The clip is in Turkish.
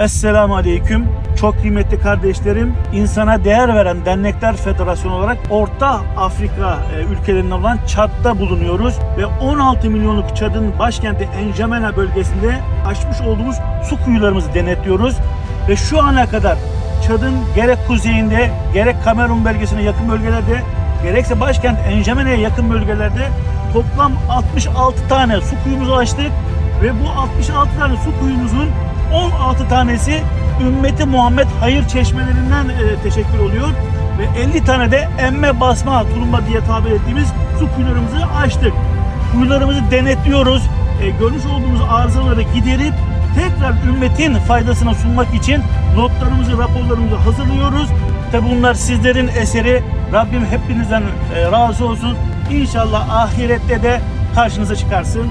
Esselamu Aleyküm. Çok kıymetli kardeşlerim, insana değer veren dernekler federasyonu olarak Orta Afrika e, ülkelerinden olan Çad'da bulunuyoruz ve 16 milyonluk Çad'ın başkenti Enjamena bölgesinde açmış olduğumuz su kuyularımızı denetliyoruz ve şu ana kadar Çad'ın gerek kuzeyinde gerek Kamerun bölgesine yakın bölgelerde gerekse başkent Enjamena'ya yakın bölgelerde toplam 66 tane su kuyumuzu açtık ve bu 66 tane su kuyumuzun 16 tanesi ümmeti Muhammed hayır çeşmelerinden e, teşekkür oluyor ve 50 tane de emme basma tulumba diye tabir ettiğimiz su kuyularımızı açtık. Kuyularımızı denetliyoruz. E, görmüş olduğumuz arızaları giderip tekrar ümmetin faydasına sunmak için notlarımızı, raporlarımızı hazırlıyoruz. Tabi bunlar sizlerin eseri. Rabbim hepinizden e, razı olsun. İnşallah ahirette de karşınıza çıkarsın.